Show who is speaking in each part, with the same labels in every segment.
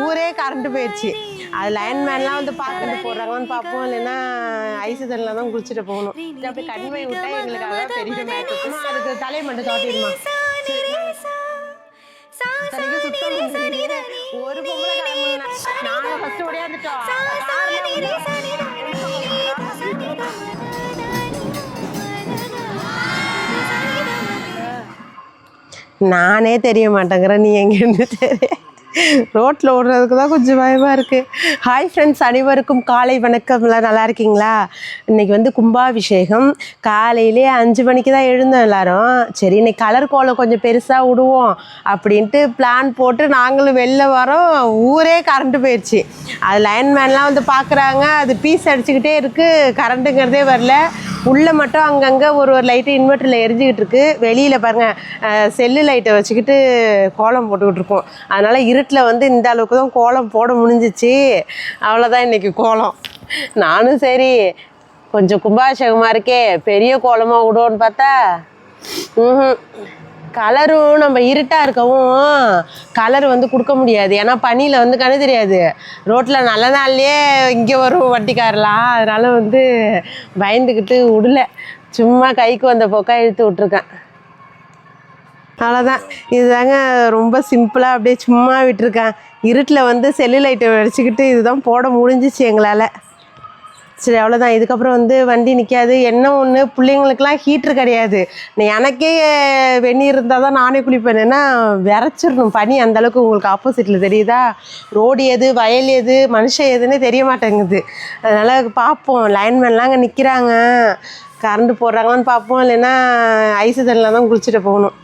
Speaker 1: ஊரே கரண்ட் போயிடுச்சு அது லைன்மேன்லாம் வந்து பார்த்துட்டு போடுறாங்கன்னு பார்ப்போம். இல்லைன்னா ஐஸ் தண்ணில தான் குளிச்சுட்டு போகணும். அப்படி கண்மை விட்டா எங்களுக்கு அதான் பெரிய மேக்கப் அதுக்கு தலையை மட்டும் தாட்டிடுமா ஒரு பொம்பளை கிளம்புனா நாங்கள் ஃபஸ்ட்டு ஓடியாந்துட்டோம் நானே தெரிய மாட்டேங்கிறேன் நீ எங்கேருந்து தெரிய ரோட்டில் ஓடுறதுக்கு தான் கொஞ்சம் பயமாக இருக்குது ஹாய் ஃப்ரெண்ட்ஸ் அனைவருக்கும் காலை வணக்கம்லாம் நல்லா இருக்கீங்களா? இன்றைக்கி வந்து கும்பாபிஷேகம். காலையிலே அஞ்சு மணிக்கு தான் எழுந்தோம் எல்லாரும். சரி இன்னைக்கு கலர் கோலம் கொஞ்சம் பெருசாக விடுவோம் அப்படின்ட்டு பிளான் போட்டு நாங்களும் வெளில வரோம். ஊரே கரண்ட்டு போயிடுச்சு அது லைன்மேன்லாம் வந்து பார்க்குறாங்க அது பீஸ் அடிச்சுக்கிட்டே இருக்குது கரண்ட்டுங்கிறதே வரல. உள்ளே மட்டும் அங்கங்கே ஒரு ஒரு லைட்டு இன்வெர்ட்டரில் எரிஞ்சிக்கிட்டு இருக்கு. வெளியில் பாருங்கள் செல்லு லைட்டை வச்சுக்கிட்டு கோலம் போட்டுக்கிட்டு இருக்கோம். அதனால் இருட்டில் வந்து இந்த அளவுக்கு தான் கோலம் போட முடிஞ்சிச்சு. அவ்வளோதான் இன்றைக்கி கோலம். நானும் சரி கொஞ்சம் கும்பாபிஷேகமாக இருக்கே பெரிய கோலமாக விடுவோன்னு பார்த்தா ம் கலரும் நம்ம இருட்டாக இருக்கவும் கலர் வந்து கொடுக்க முடியாது. ஏன்னா பனியில் வந்து கண்ணு தெரியாது. ரோட்டில் நல்ல நாள்லேயே இங்கே வரும் வட்டிக்காரலாம் அதனால் வந்து பயந்துக்கிட்டு விடல சும்மா கைக்கு வந்த போக்கா இழுத்து விட்ருக்கேன் அவ்வளோதான் இதுதாங்க ரொம்ப சிம்பிளாக அப்படியே சும்மா விட்டுருக்கேன். இருட்டில் வந்து செல்லு லைட்டை வச்சுக்கிட்டு இதுதான் போட முடிஞ்சிச்சு எங்களால். சரி அவ்வளோதான் இதுக்கப்புறம் வந்து வண்டி நிற்காது என்ன ஒன்று பிள்ளைங்களுக்கெல்லாம் ஹீட்ரு கிடையாது. எனக்கே வெந்நீர் இருந்தால் தான் நானே குளிப்பேன். விரைச்சிடணும் பனி. அந்த அளவுக்கு உங்களுக்கு ஆப்போசிட்டில் தெரியுதா? ரோடு எது வயல் எது மனுஷன் எதுன்னே தெரிய மாட்டேங்குது. அதனால் பார்ப்போம். லைன்மேன்லாம் அங்கே நிற்கிறாங்க கரண்ட் போடுறாங்களான்னு பார்ப்போம். இல்லைன்னா ஐஸ் தண்ணியில் தான் குளிச்சுட்டு போகணும்.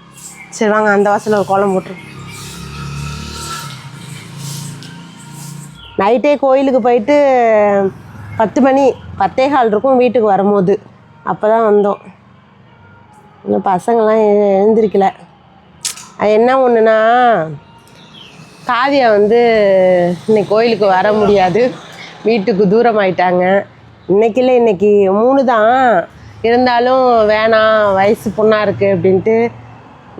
Speaker 1: சரி வாங்க அந்த வாசலில் ஒரு கோலம் போட்டு. நைட்டே கோயிலுக்கு போயிட்டு பத்து மணி பத்தே கால் இருக்கும் வீட்டுக்கு வரும்போது. அப்போ தான் வந்தோம். இன்னும் பசங்கள்லாம் எ- எழுந்திருக்கல. அது என்ன ஒன்றுனா காவியா வந்து இன்னைக்கு கோயிலுக்கு வர முடியாது. வீட்டுக்கு தூரம் ஆயிட்டாங்க இன்னைக்கில் இன்னைக்கு மூணு தான். இருந்தாலும் வேணாம் வயசு பொண்ணாக இருக்குது அப்படின்ட்டு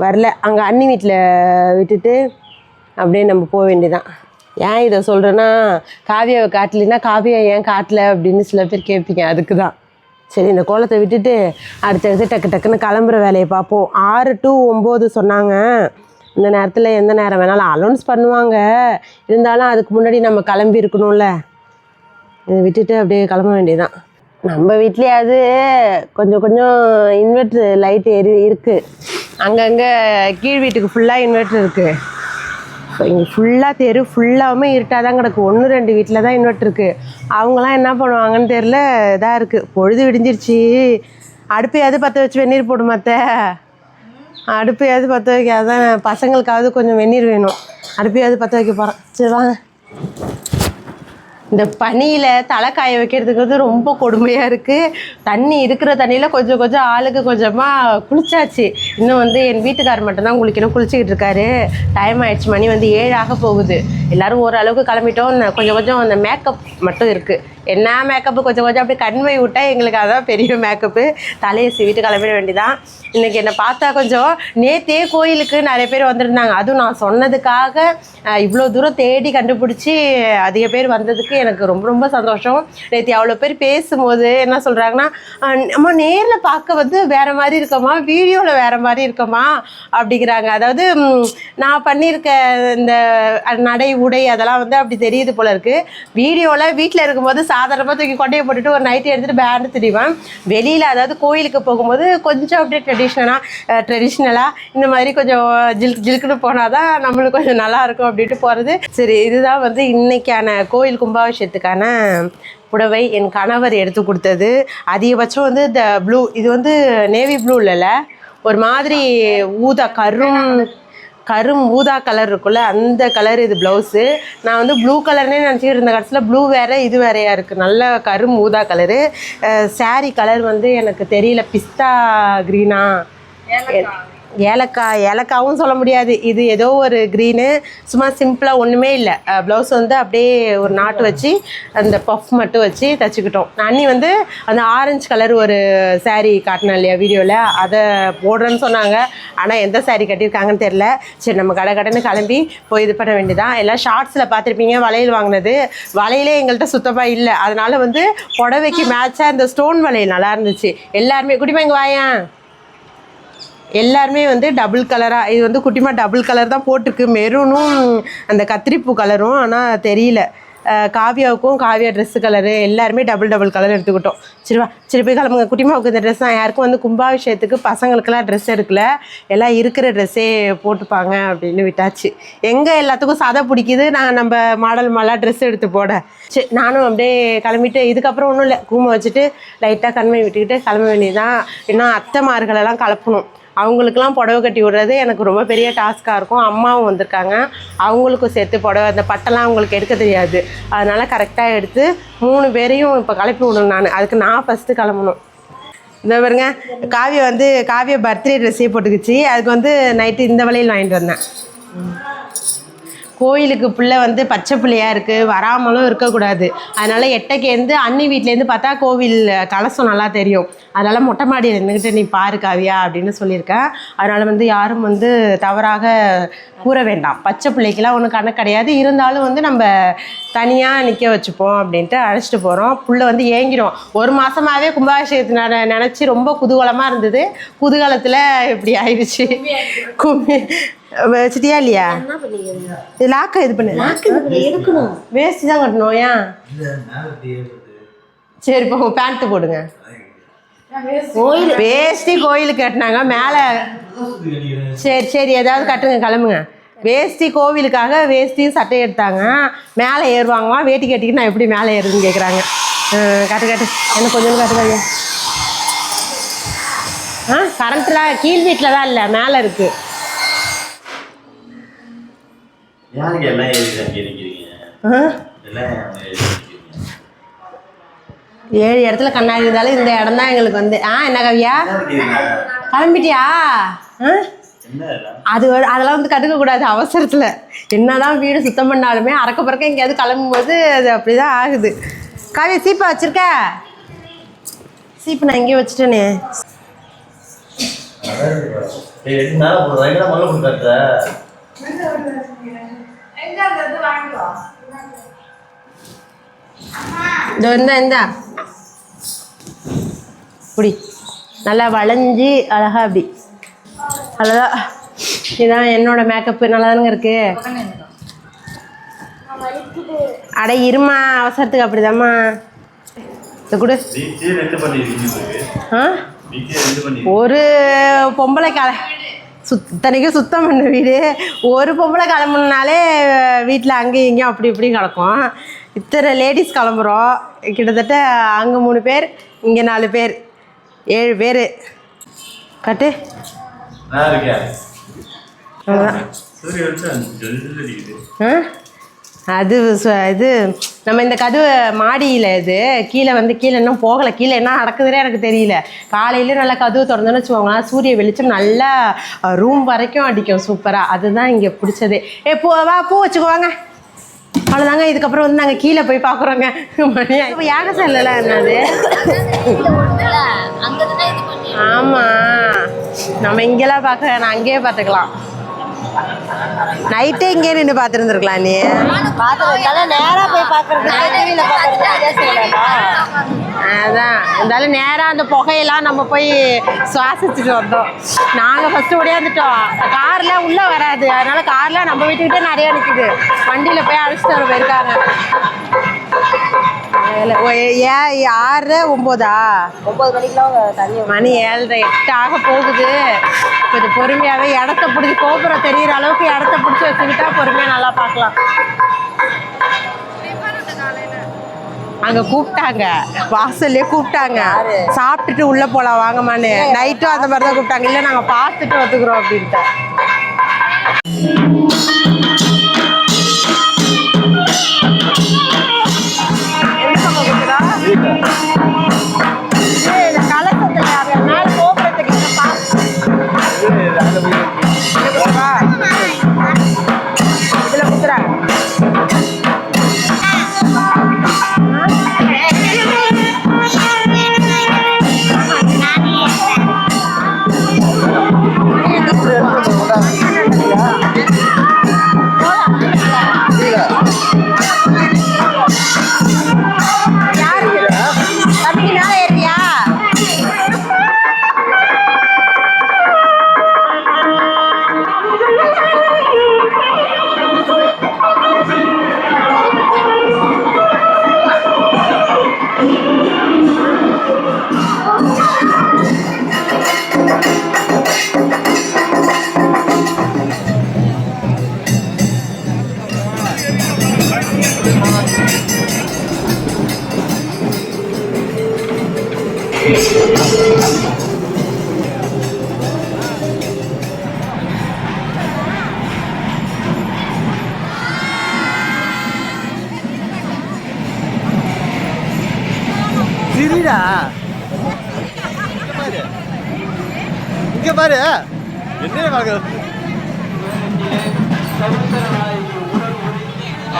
Speaker 1: வரல. அங்கே அண்ணி வீட்டில் விட்டுட்டு அப்படியே நம்ம போக வேண்டியதான் ஏன் இதை சொல்கிறேன்னா காவியாவை காட்டலைன்னா காவியா ஏன் காட்டல அப்படின்னு சில பேர் கேட்பீங்க. அதுக்கு தான் சரி இந்த கோலத்தை விட்டுட்டு அடுத்தடுத்து டக்கு டக்குன்னு கிளம்புற வேலையை பார்ப்போம். ஆறு டு ஒம்பது சொன்னாங்க. இந்த நேரத்தில் எந்த நேரம் வேணாலும் அலௌன்ஸ் பண்ணுவாங்க. இருந்தாலும் அதுக்கு முன்னாடி நம்ம கிளம்பி இருக்கணும்ல. இதை விட்டுட்டு அப்படியே கிளம்ப வேண்டியதான் நம்ம வீட்லேயாவது கொஞ்சம் கொஞ்சம் இன்வெர்ட்ரு லைட் எரி இருக்குது அங்கங்கே கீழ் வீட்டுக்கு ஃபுல்லாக இன்வெர்ட்ரு இருக்குது இங்கே ஃபுல்லாக தெரு ஃபுல்லாகவுமே இருட்டாக தான் கிடக்கு. ஒன்று ரெண்டு வீட்டில் தான் இன்வெர்ட் இருக்குது அவங்களாம் என்ன பண்ணுவாங்கன்னு தெரில இதாக இருக்குது பொழுது விடிஞ்சிருச்சு. அடுப்பையாவது பற்ற வச்சு வெந்நீர் போடு மாத்த. அடுப்பையாவது பற்ற வைக்க அதான் பசங்களுக்காவது கொஞ்சம் வெந்நீர் வேணும். அடுப்பையாவது பற்ற வைக்க போகிறேன் சரி வாங்க. இந்த பனியில் தலை காய வைக்கிறதுக்கு ரொம்ப கொடுமையாக இருக்குது தண்ணி இருக்கிற தண்ணியில் கொஞ்சம் கொஞ்சம் ஆளுக்கு கொஞ்சமாக குளிச்சாச்சு. இன்னும் வந்து என் வீட்டுக்காரர் மட்டும்தான் குளிக்கணும் குளிச்சுக்கிட்டு இருக்காரு. டைம் ஆயிடுச்சு. மணி வந்து ஏழாக போகுது. எல்லோரும் ஓரளவுக்கு கிளம்பிட்டோம் இந்த கொஞ்சம் கொஞ்சம் அந்த மேக்கப் மட்டும் இருக்குது என்ன மேக்கப்பு கொஞ்சம் கொஞ்சம் அப்படியே கண்மை விட்டா எங்களுக்கு அதான் பெரிய மேக்கப்பு தலையை சீவிட்டு கிளம்பிட வேண்டிதான். இன்றைக்கி என்னை பார்த்தா கொஞ்சம் நேத்தே கோயிலுக்கு நிறைய பேர் வந்திருந்தாங்க. அதுவும் நான் சொன்னதுக்காக இவ்வளோ தூரம் தேடி கண்டுபிடிச்சி அதிக பேர் வந்ததுக்கு எனக்கு ரொம்ப ரொம்ப சந்தோஷம். நேற்று அவ்வளோ பேர் பேசும்போது என்ன சொல்கிறாங்கன்னா நம்ம நேரில் பார்க்க வந்து வேறு மாதிரி இருக்கோமா வீடியோவில் வேறு மாதிரி இருக்கோமா அப்படிங்கிறாங்க. அதாவது நான் பண்ணியிருக்க இந்த நடை உடை அதெல்லாம் வந்து அப்படி தெரியுது போல இருக்குது வீடியோவில் வீட்டில் இருக்கும்போது சாதாரணமாக தூக்கி கொண்டையை போட்டுட்டு ஒரு நைட்டி எடுத்துகிட்டு பேண்டு திரிவேன். வெளியில் அதாவது கோயிலுக்கு போகும்போது கொஞ்சம் அப்படியே ட்ரெடிஷ்னலாக ட்ரெடிஷ்னலாக இந்த மாதிரி கொஞ்சம் ஜில் ஜில்க்குன்னு போனால் தான் நம்மளுக்கு கொஞ்சம் நல்லா இருக்கும் அப்படின்ட்டு போகிறது சரி இதுதான் வந்து இன்றைக்கான கோயில் கும்பாபிஷேகத்துக்கான புடவை என் கணவர் எடுத்து கொடுத்தது. அதிகபட்சம் வந்து இந்த ப்ளூ இது வந்து நேவி ப்ளூ இல்லைல்ல ஒரு மாதிரி ஊதா கரும் கரும் ஊதா கலர் இருக்குல்ல அந்த கலர் இது ப்ளவுஸு நான் வந்து ப்ளூ கலர்னே நினச்சிட்டு இருந்த கடைசியில் ப்ளூ வேறு இது வேறையாக இருக்குது நல்ல கரும் ஊதா கலரு சாரீ கலர் வந்து எனக்கு தெரியல. பிஸ்தா க்ரீனா ஏலக்காய் ஏலக்காவும் சொல்ல முடியாது. இது ஏதோ ஒரு க்ரீனு சும்மா சிம்பிளாக ஒன்றுமே இல்லை. ப்ளவுஸ் வந்து அப்படியே ஒரு நாட்டு வச்சு அந்த பஃப் மட்டும் வச்சு தச்சுக்கிட்டோம். அண்ணி வந்து அந்த ஆரஞ்சு கலர் ஒரு சாரீ காட்டினேன் இல்லையா வீடியோவில் அதை போடுறேன்னு சொன்னாங்க. ஆனால் எந்த சாரீ கட்டியிருக்காங்கன்னு தெரில சரி நம்ம கடை கடைன்னு கிளம்பி போய் இது பண்ண வேண்டியதான் எல்லாம் ஷார்ட்ஸில் பார்த்துருப்பீங்க வளையல் வாங்கினது. வளையலே எங்கள்கிட்ட சுத்தமாக இல்லை. அதனால் வந்து புடவைக்கு மேட்சாக இந்த ஸ்டோன் வளையல் நல்லா இருந்துச்சு. எல்லாருமே குடிமா வாயேன். எல்லாருமே வந்து டபுள் கலராக இது வந்து குட்டிமா டபுள் கலர் தான் போட்டிருக்கு. மெரூனும் அந்த கத்திரிப்பூ கலரும் ஆனால் தெரியல. காவியாவுக்கும் காவியா ட்ரெஸ்ஸு கலரு எல்லாருமே டபுள் டபுள் கலர் எடுத்துக்கிட்டோம். சரிவா சரி போய் கிளம்புங்க. குட்டிமாவுக்கு இந்த ட்ரெஸ் தான். யாருக்கும் வந்து கும்பாபிஷேகத்துக்கு பசங்களுக்கெல்லாம் ட்ரெஸ் எடுக்கல. எல்லாம் இருக்கிற ட்ரெஸ்ஸே போட்டுப்பாங்க அப்படின்னு விட்டாச்சு. எங்கே எல்லாத்துக்கும் சதை பிடிக்குது? நான் நம்ம மாடல் மாலாக ட்ரெஸ் எடுத்து போட. சரி நானும் அப்படியே கிளம்பிட்டு இதுக்கப்புறம் ஒன்றும் இல்லை. கூமை வச்சுட்டு லைட்டாக கண்மை விட்டுக்கிட்டு கிளம்ப வேண்டியதுதான். இன்னும் அத்தைமார்களெல்லாம் கலப்பணும். அவங்களுக்கெல்லாம் புடவை கட்டி விடுறது எனக்கு ரொம்ப பெரிய டாஸ்க்காக இருக்கும். அம்மாவும் வந்திருக்காங்க. அவங்களுக்கும் சேர்த்து புடவை அந்த பட்டெல்லாம் அவங்களுக்கு எடுக்க தெரியாது. அதனால் கரெக்டாக எடுத்து மூணு பேரையும் இப்போ கிளப்பி விடணும் நான். அதுக்கு நான் ஃபஸ்ட்டு கிளம்பணும். இந்த பாருங்க காவியா வந்து காவிய பர்த்டே ட்ரெஸ்ஸே போட்டுக்கிச்சு. அதுக்கு வந்து நைட்டு இந்த வழியில் வாங்கிட்டு வந்தேன். கோயிலுக்கு பிள்ளை வந்து பச்சை பிள்ளையா இருக்குது வராமலும் இருக்கக்கூடாது. அதனால் எட்டைக்கேந்து அன்னி வீட்டிலேருந்து பார்த்தா கோவில் கலசம் நல்லா தெரியும். அதனால் மொட்டை மாடியில் நின்றுக்கிட்டு நீ பாரு காவியா அப்படின்னு சொல்லியிருக்கேன். அதனால் வந்து யாரும் வந்து தவறாக கூற வேண்டாம். பச்சை பிள்ளைக்கெலாம் ஒன்றும் கணக்கு கிடையாது. இருந்தாலும் வந்து நம்ம தனியாக நிற்க வச்சுப்போம் அப்படின்ட்டு அழைச்சிட்டு போகிறோம் புள்ள வந்து ஏங்கிடும் ஒரு மாதமாகவே கும்பாபிஷேகத்தை நினச்சி ரொம்ப குதூகலமாக இருந்தது. குதூகலத்தில் இப்படி ஆயிடுச்சு. கும்மி வச்சிட்டியா இல்லையா? இது லாக்க இது பண்ணு.
Speaker 2: எடுக்கணும்.
Speaker 1: வேஷ்டி தான் கட்டணும் ஏன்? சரி இப்போ பேண்ட் போடுங்க.
Speaker 2: கோயில்.
Speaker 1: வேஷ்டி கோயிலுக்கு கட்டினாங்க மேலே. சரி சரி ஏதாவது கட்டுங்க கிளம்புங்க. வேஷ்டி கோவிலுக்காக வேஷ்டியும் சட்டை எடுத்தாங்க. மேலே ஏறுவாங்களாம் வேட்டி கட்டிக்கிட்டு நான் எப்படி மேலே ஏறுதுன்னு கேட்குறாங்க கட்டு கட்டு. என்ன கொஞ்சம் கட்டுக்காங்க ஆ கரண்ட்லாம் கீழ் வீட்டில் தான் இல்லை மேலே இருக்குது
Speaker 3: யாருக்கு எல்லாம் தங்கியிருக்கீங்க.
Speaker 1: ஏழு இடத்துல கண்ணாடி இருந்தாலும் இந்த இடம் தான் எங்களுக்கு வந்து. ஆ என்ன கவியா? கிளம்பிட்டியா? அது அதெல்லாம் வந்து கண்டுக்க கூடாது அவசரத்தில். என்னதான் வீடு சுத்தம் பண்ணாலுமே அறக்க பறக்க எங்கேயாவது கிளம்பும்போது அது அப்படி தான் ஆகுது. காவியா சீப்பா வச்சிருக்க? சீப்பு நான் இங்கேயே வச்சுட்டேனே.
Speaker 3: மேல போடுறா. எங்கடா மல்ல
Speaker 1: இதோ இந்த இந்தா இப்படி நல்லா வளைஞ்சி அழகா அப்படி அவ்வளோதான் இதுதான் என்னோட மேக்கப்பு நல்லா தானுங்க இருக்கு அட இருமா அவசரத்துக்கு அப்படிதாம்மா இது கொடு. ஆ ஒரு பொம்பளை கல சுத்தனைக்கும் சுத்தம் பண்ண வீடு. ஒரு பொம்பளை கிளம்புனாலே வீட்டில் அங்கேயும் இங்கேயும் அப்படி இப்படி கிடக்கும். இத்தனை லேடிஸ் கிளம்புறோம். கிட்டத்தட்ட அங்கே மூணு பேர் இங்கே நாலு பேர். ஏழு பேர். கட்டு.
Speaker 3: நான் இருக்கேன்.
Speaker 1: அது சு- இது நம்ம இந்த கதவு மாடியில் இது கீழே வந்து கீழே இன்னும் போகலை. கீழே என்ன நடக்குதுன்னே எனக்கு தெரியல. காலையிலே நல்லா கதவு திறந்தோன்னு வச்சுக்கோங்களேன் சூரிய வெளிச்சம் நல்லா ரூம் வரைக்கும் அடிக்கும். சூப்பராக அதுதான் இங்கே பிடிச்சது. ஏ பூ வா பூ வச்சுக்குவாங்க. அவ்வளோதாங்க இதுக்கப்புறம் வந்து நாங்கள் கீழே போய் பார்க்குறோங்க. மணி இப்போ யாக செல்லல என்னது? ஆமாம் நம்ம இங்கெல்லாம் பார்க்க நான் அங்கேயே பார்த்துக்கலாம். நைட்டே இங்கே நின்று பார்த்துருந்துருக்கலாம் நீ.
Speaker 2: பார்த்ததுனால நேரா போய் செய்யலாம்
Speaker 1: அதான். இருந்தாலும் நேராக அந்த புகையெல்லாம் நம்ம போய் சுவாசிச்சுட்டு வந்தோம். நாங்கள் ஃபஸ்ட்டு ஓடியாந்துட்டோம். கார்லாம் உள்ளே வராது. அதனால கார்லாம் நம்ம வீட்டுக்கிட்டே நிறைய நிற்குது வண்டியில் போய் அழைச்சிட்டு வர போயிருக்காங்க. ஆறு ஒம்போதா?
Speaker 2: தண்ணி
Speaker 1: மணி ஏழரை எட்டு ஆக போகுது. கொஞ்சம் பொறுமையாகவே இடத்த பிடிச்சி கோபுரம் தெரியிற அளவுக்கு இடத்த பிடிச்சி வச்சுக்கிட்டா பொறுமையாக நல்லா பார்க்கலாம். அங்க கூப்பிட்டாங்க. வாசல்லே கூப்பிட்டாங்க. சாப்பிட்டுட்டு உள்ள போலாம் வாங்கம்மான்னு. நைட்டும் அந்த மாதிரி தான் கூப்பிட்டாங்க. இல்ல நாங்க பார்த்துட்டு வந்துக்கிறோம் அப்படின்ட்டு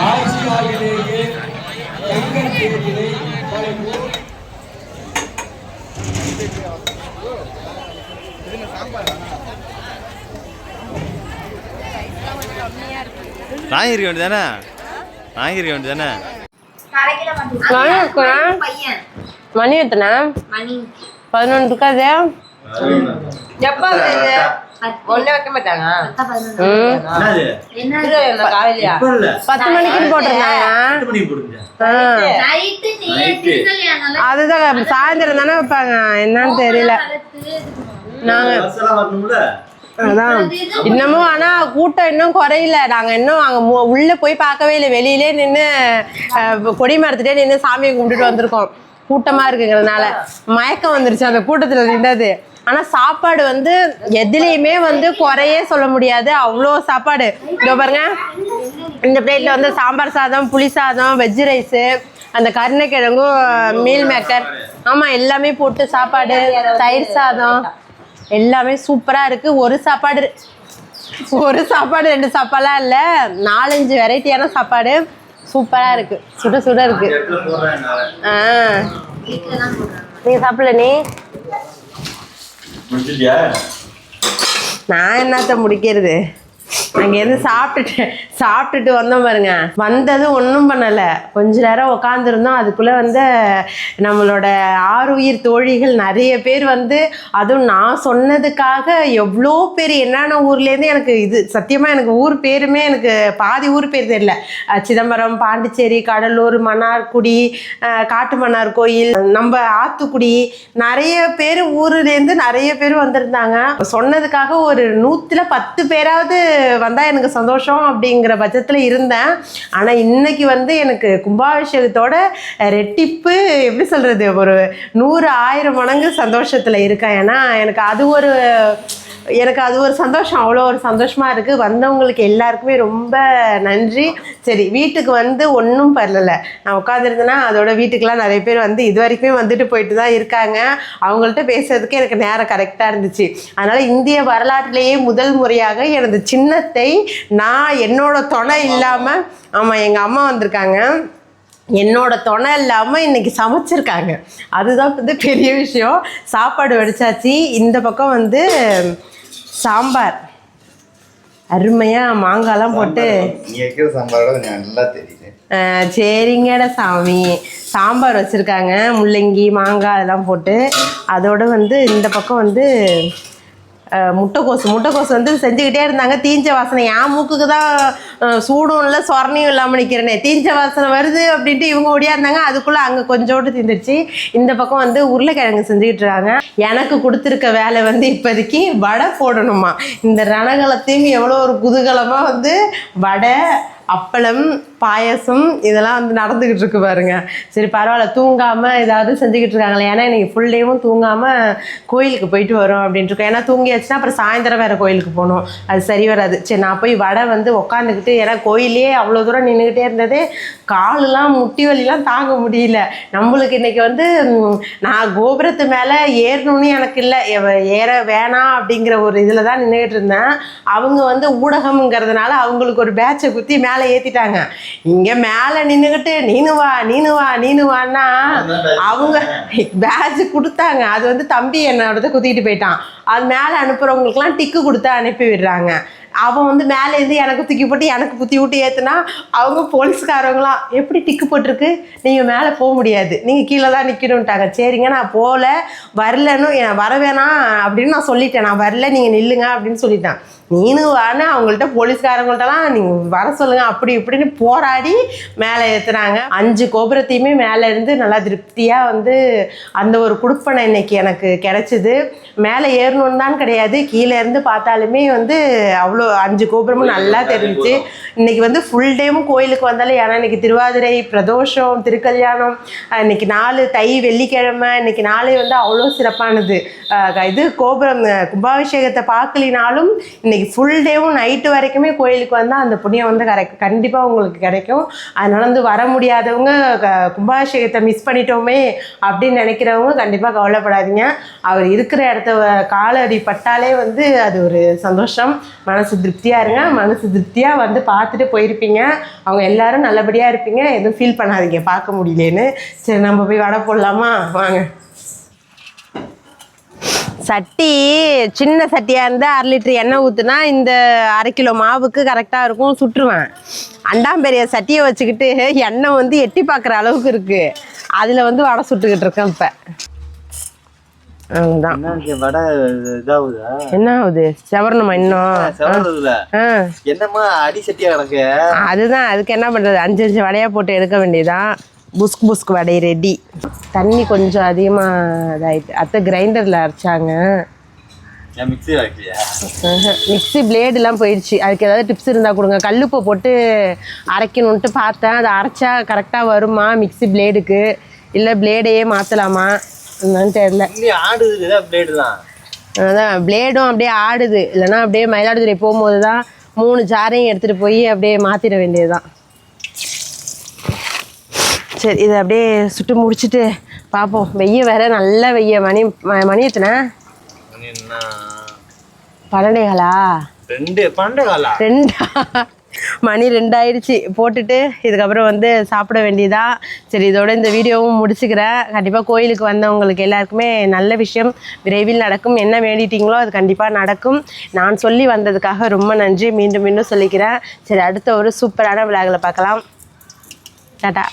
Speaker 4: ஆசியாவிலேயே தங்கத் தேரினை பல கோடி
Speaker 5: வாங்கிருக்க வேண்டியதானே வாங்கிருக்க வேண்டியதானே
Speaker 1: இருக்குண்ணா மணி எத்தனை? பதினொன்று இருக்காது
Speaker 2: எப்ப
Speaker 1: பத்து போட்டிருந்தாங்க.
Speaker 3: மணிக்கு நைட்டு.
Speaker 1: அதுதான் சாயந்தரம் தானே வைப்பாங்க. என்னன்னு தெரியல. நாங்க அதான். இன்னமும் ஆனா கூட்டம் இன்னும் குறையல. நாங்க இன்னும் அங்க மு- உள்ள போய் பார்க்கவே இல்லை. வெளியிலே நின்று கொடி மரத்துட்டே நின்று சாமியை கும்பிட்டுட்டு வந்திருக்கோம். கூட்டமா இருக்குங்கிறதுனால. மயக்கம் வந்துருச்சு அந்த கூட்டத்துல நின்றது. ஆனா சாப்பாடு வந்து எதுலேயுமே வந்து குறையே சொல்ல முடியாது. அவ்வளோ சாப்பாடு. இதோ பாருங்க. இந்த பிளேட்ல வந்து சாம்பார் சாதம் புளி சாதம் வெஜ் ரைஸு அந்த கருணைக்கிழங்கும் மீல் மேக்கர் ஆமா எல்லாமே போட்டு சாப்பாடு. தயிர் சாதம். எல்லாமே சூப்பரா இருக்கு. ஒரு சாப்பாடு ஒரு சாப்பாடு ரெண்டு சாப்பாடுலாம் இல்ல. நாலஞ்சு வெரைட்டியான சாப்பாடு. சூப்பரா இருக்கு. சுட சுட இருக்கு.
Speaker 3: இந்த இடத்துல போடுறேன் நான்.
Speaker 1: ஆ. நீ சாப்பிடல நீ?
Speaker 3: முடிச்சிட்டியா?
Speaker 1: நான் என்னத்த முடிக்கிறது? அங்கேருந்து சாப்பிட்டுட்டு சாப்பிட்டுட்டு வந்தோம் பாருங்க. வந்தது ஒன்றும் பண்ணலை. கொஞ்ச நேரம் உக்காந்துருந்தோம். அதுக்குள்ளே வந்து நம்மளோட ஆறுயிர் தோழிகள் நிறைய பேர் வந்து அதுவும் நான் சொன்னதுக்காக எவ்வளோ பேர் என்னென்ன ஊர்லேருந்து எனக்கு இது சத்தியமாக எனக்கு ஊர் பேருமே எனக்கு பாதி ஊர் பேர் தெரியல. சிதம்பரம் பாண்டிச்சேரி கடலூர் மன்னார்குடி காட்டு காட்டுமன்னார் கோயில் நம்ம ஆத்துக்குடி நிறைய பேர் ஊர்லேருந்து நிறைய பேர் வந்திருந்தாங்க. சொன்னதுக்காக ஒரு நூற்றில் பத்து பேராவது வந்தால் எனக்கு சந்தோஷம் அப்படிங்கிற பட்சத்தில் இருந்தேன். ஆனால் இன்னைக்கு வந்து எனக்கு கும்பாபிஷேகத்தோட ரெட்டிப்பு எப்படி சொல்கிறது ஒரு நூறு ஆயிரம் மடங்கு சந்தோஷத்தில் இருக்கேன். ஏன்னா எனக்கு அது ஒரு எனக்கு அது ஒரு சந்தோஷம். அவ்வளோ ஒரு சந்தோஷமாக இருக்குது வந்தவங்களுக்கு எல்லாருக்குமே ரொம்ப நன்றி. சரி வீட்டுக்கு வந்து ஒன்றும் பரலலை நான் உட்காந்துருந்தேன்னா அதோட வீட்டுக்கெலாம் நிறைய பேர் வந்து இது வரைக்குமே வந்துட்டு போயிட்டு தான் இருக்காங்க. அவங்கள்ட்ட பேசுறதுக்கு எனக்கு நேரம் கரெக்டாக இருந்துச்சு. அதனால் இந்திய வரலாற்றிலேயே முதல் முறையாக எனது சின்னத்தை நான் என்னோட துணை இல்லாமல் ஆமாம் எங்கள் அம்மா வந்திருக்காங்க. என்னோட துணை இல்லாமல் இன்னைக்கு சமைச்சிருக்காங்க. அதுதான் வந்து பெரிய விஷயம். சாப்பாடு வடிச்சாச்சு. இந்த பக்கம் வந்து சாம்பார். அருமையாக மாங்காய்லாம் போட்டு.
Speaker 5: நல்லா தெரியுது.
Speaker 1: சரிங்கடா சாமி. சாம்பார் வச்சுருக்காங்க. முள்ளங்கி மாங்காய் அதெல்லாம் போட்டு. அதோட வந்து இந்த பக்கம் வந்து முட்டைக்கோசு. முட்டைக்கோசு வந்து செஞ்சுக்கிட்டே இருந்தாங்க. தீஞ்ச வாசனை. என் மூக்குக்கு தான் சூடும் இல்லை சொரணையும் இல்லாமல் நிற்கிறேனே தீஞ்ச வாசனை வருது அப்படின்ட்டு இவங்க ஓடியா இருந்தாங்க. அதுக்குள்ளே அங்கே கொஞ்சோடு தீந்துருச்சு. இந்த பக்கம் வந்து உருளைக்கிழங்கு செஞ்சுக்கிட்டு இருக்காங்க. எனக்கு கொடுத்துருக்க வேலை வந்து இப்போதைக்கு வடை போடணுமா? இந்த ரணகலத்தையும் எவ்வளோ ஒரு குதூகலமாக வந்து வடை அப்பளம் பாயசம் இதெல்லாம் வந்து நடந்துக்கிட்டு இருக்கு பாருங்க. சரி பரவாயில்ல தூங்காமல் ஏதாவது செஞ்சுக்கிட்டு இருக்காங்களே. ஏன்னா இன்னைக்கு ஃபுல் டேவும் தூங்காமல் கோயிலுக்கு போயிட்டு வரோம் அப்படின்ட்டு இருக்கோம். ஏன்னா தூங்கியாச்சுன்னா அப்புறம் சாயந்தரம் வேறு கோயிலுக்கு போகணும். அது சரி வராது. சரி நான் போய் வடை வந்து உக்காந்துக்கிட்டு ஏன்னா கோயிலே அவ்வளோ தூரம் நின்றுக்கிட்டே இருந்ததே காலெலாம் முட்டி வலிலாம் தாங்க முடியல. நம்மளுக்கு இன்றைக்கி வந்து நான் கோபுரத்து மேலே ஏறணும்னு எனக்கு இல்லை. ஏற வேணாம் அப்படிங்கிற ஒரு இதில் தான் நின்றுக்கிட்டு இருந்தேன். அவங்க வந்து ஊடகம்ங்கிறதுனால அவங்களுக்கு ஒரு பேட்சை குத்தி மேலே ஏற்றிட்டாங்க இங்கே மேலே நின்றுக்கிட்டு நீனு வா நீனு வா நீனு வான்னா? அவங்க பேட்ச் கொடுத்தாங்க. அது வந்து தம்பி என்னோடத குத்திட்டு போயிட்டான். அது மேலே அனுப்புகிறவங்களுக்குலாம் டிக்கு கொடுத்து அனுப்பி விடுறாங்க. அவன் வந்து மேலே இருந்து எனக்கு தூக்கி போட்டு எனக்கு புத்தி விட்டு ஏற்றுனா அவங்க போலீஸ்காரவங்களாம் எப்படி டிக்கு போட்டிருக்கு? நீங்கள் மேலே போக முடியாது. நீங்கள் கீழே தான் நிற்கணுன்ட்டாங்க சரிங்க நான் போகல வரலன்னு வரவேணாம் வர வேணாம் அப்படின்னு நான் சொல்லிட்டேன். நான் வரல நீங்கள் நில்லுங்க அப்படின்னு சொல்லிட்டேன். நீனும் வான்னு அவங்கள்ட்ட போலீஸ்காரங்கள்ட்டலாம் நீங்கள் வர சொல்லுங்க அப்படி இப்படின்னு போராடி மேலே ஏற்றுனாங்க அஞ்சு கோபுரத்தையுமே மேலே இருந்து நல்லா திருப்தியாக வந்து அந்த ஒரு குடுப்பனை இன்னைக்கு எனக்கு கிடைச்சிது. மேலே ஏறணும்னு தான் கிடையாது. கீழே இருந்து பார்த்தாலுமே வந்து அவ்வளோ அஞ்சு கோபுரமும் நல்லா தெரிஞ்சுச்சு. இன்னைக்கு வந்து ஃபுல் டேவும் கோயிலுக்கு வந்தாலும் ஏன்னா இன்னைக்கு திருவாதிரை பிரதோஷம் திருக்கல்யாணம் இன்னைக்கு நாலு தை வெள்ளிக்கிழமை இன்னைக்கு நாளே வந்து அவ்வளோ சிறப்பானது. இது கோபுரம் கும்பாபிஷேகத்தை பார்க்கலினாலும் இன்னைக்கு ஃபுல் டேவும் நைட்டு வரைக்குமே கோயிலுக்கு வந்தால் அந்த புண்ணியம் வந்து கரெக்ட் கண்டிப்பாக உங்களுக்கு கிடைக்கும். அதனால வந்து வர முடியாதவங்க க- கும்பாபிஷேகத்தை மிஸ் பண்ணிட்டோமே அப்படின்னு நினைக்கிறவங்க கண்டிப்பாக கவலைப்படாதீங்க. அவர் இருக்கிற இடத்த காலடி பட்டாலே வந்து அது ஒரு சந்தோஷம். மனசு திருப்தியாக இருங்க. மனசு திருப்தியாக வந்து பார்த்துட்டு போயிருப்பீங்க. அவங்க எல்லாரும் நல்லபடியாக இருப்பீங்க. எதுவும் ஃபீல் பண்ணாதீங்க. பார்க்க முடியலேன்னு. சரி நம்ம போய் வடை போடலாமா? வாங்க. சட்டி சின்ன சட்டியாக இருந்தால் அரை லிட்டர் எண்ணெய் ஊற்றுனா இந்த அரை கிலோ மாவுக்கு கரெக்டாக இருக்கும். சுட்டுருவேன். அண்டாம்பெரிய சட்டியை வச்சுக்கிட்டு எண்ணெய் வந்து எட்டி பார்க்குற அளவுக்கு இருக்குது அதில் வந்து வடை சுட்டுக்கிட்டு இருக்கேன் இப்போ.
Speaker 5: என்ன
Speaker 1: ஆகுது செவரணுமா இன்னும்?
Speaker 5: அடி சட்டியா கிடக்கு?
Speaker 1: அதுதான் அதுக்கு என்ன பண்ணுறது அஞ்சு அஞ்சு வடையாக போட்டு எடுக்க வேண்டியதான் புஸ்க் புஸ்க் வடை ரெடி தண்ணி கொஞ்சம் அதிகமாக இதாயிட்டு அத்தை கிரைண்டரில் அரைச்சாங்க.
Speaker 5: மிக்ஸி
Speaker 1: பிளேடுலாம் போயிடுச்சு. அதுக்கு ஏதாவது டிப்ஸ் இருந்தால் கொடுங்க. கல்லுப்பை போட்டு அரைக்கணுன்ட்டு பார்த்தேன். அதை அரைச்சா கரெக்டாக வருமா மிக்ஸி பிளேடுக்கு இல்லை பிளேடையே மாற்றலாமா என்னன்னு தெரில அதான் பிளேடும் அப்படியே ஆடுது. இல்லைன்னா அப்படியே மயிலாடுதுறை போகும்போது தான் மூணு ஜாரையும் எடுத்துகிட்டு போய் அப்படியே மாற்றிட வேண்டியதுதான். சரி இதை அப்படியே சுட்டு முடிச்சுட்டு பார்ப்போம் வெய்ய வேற நல்ல வெய்ய. மணி மணி எத்தனை?
Speaker 5: மணி என்ன?
Speaker 1: பன்னெண்டேகளா
Speaker 5: ரெண்டு பன்னெண்டு காலா
Speaker 1: ரெண்டா? மணி ரெண்டாயிடுச்சு. போட்டுட்டு இதுக்கப்புறம் வந்து சாப்பிட வேண்டியதா? சரி இதோட இந்த வீடியோவும் முடிச்சுக்கிறேன். கண்டிப்பாக கோயிலுக்கு வந்தவங்களுக்கு எல்லாருக்குமே நல்ல விஷயம். விரைவில் நடக்கும். என்ன வேண்டிட்டீங்களோ அது கண்டிப்பாக நடக்கும். நான் சொல்லி வந்ததுக்காக ரொம்ப நன்றி. மீண்டும் மீண்டும் சொல்லிக்கிறேன். சரி அடுத்த ஒரு சூப்பரான விழாவில் பார்க்கலாம். டாட்டா